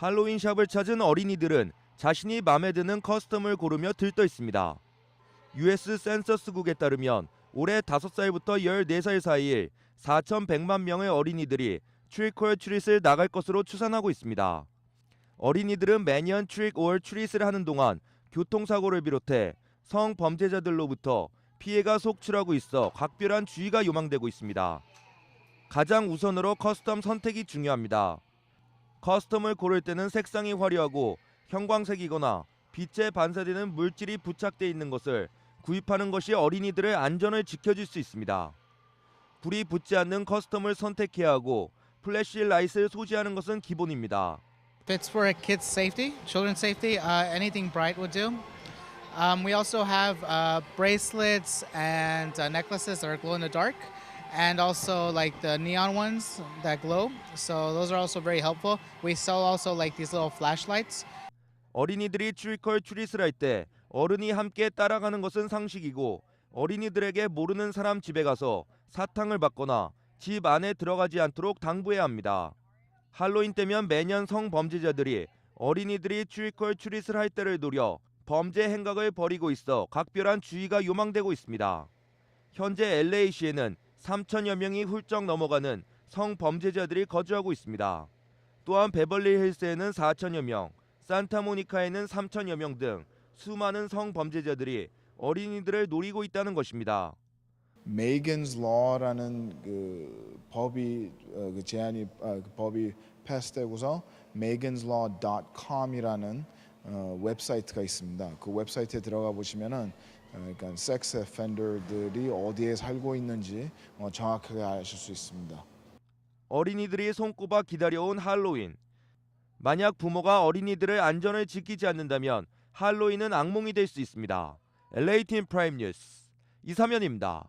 할로윈 샵을 찾은 어린이들은 자신이 마음에 드는 커스텀을 고르며 들떠 있습니다. US 센서스국에 따르면 올해 5살부터 14살 사이에 4,100만 명의 어린이들이 트릭 올 트릿을 나갈 것으로 추산하고 있습니다. 어린이들은 매년 트릭 올 트릿을 하는 동안 교통사고를 비롯해 성범죄자들로부터 피해가 속출하고 있어 각별한 주의가 요망되고 있습니다. 가장 우선으로 커스텀 선택이 중요합니다. 커스텀을 고를 때는 색상이 화려하고 형광색이거나 빛에 반사되는 물질이 부착돼 있는 것을 구입하는 것이 어린이들의 안전을 지켜줄 수 있습니다. 불이 붙지 않는 커스텀을 선택해야 하고 플래시 라이트를 소지하는 것은 기본입니다. It's for kids' safety, children's safety, uh, anything bright would do. Um, we also have uh, bracelets and uh, necklaces that are glow in the dark, and also like the neon ones that glow. So those are also very helpful. We sell also like these little flashlights. 어린이들이 트리컬 트릿을 할때 어른이 함께 따라가는 것은 상식이고 어린이들에게 모르는 사람 집에 가서 사탕을 받거나 집 안에 들어가지 않도록 당부해야 합니다. 할로윈 때면 매년 성범죄자들이 어린이들이 트리컬 트릿을 할 때를 노려 범죄 행각을 벌이고 있어 각별한 주의가 요망되고 있습니다. 현재 LA시에는 3천여 명이 훌쩍 넘어가는 성범죄자들이 거주하고 있습니다. 또한 베벌리 힐스에는 4천여 명, 산타모니카에는 3천여 명 등 수많은 성범죄자들이 어린이들을 노리고 있다는 것입니다. Megan's Law라는 그 법이 어, 그 제안이 아, 그 법이 패스되고서 meganslaw.com이라는 어, 웹사이트가 있습니다. 그 웹사이트에 들어가 보시면은 어, 그러니까 섹스 offender들이 어디에 살고 있는지 어, 정확하게 아실 수 있습니다. 어린이들이 손꼽아 기다려온 할로윈. 만약 부모가 어린이들의 안전을 지키지 않는다면 할로윈은 악몽이 될 수 있습니다. LA팀 프라임 뉴스 이사면입니다.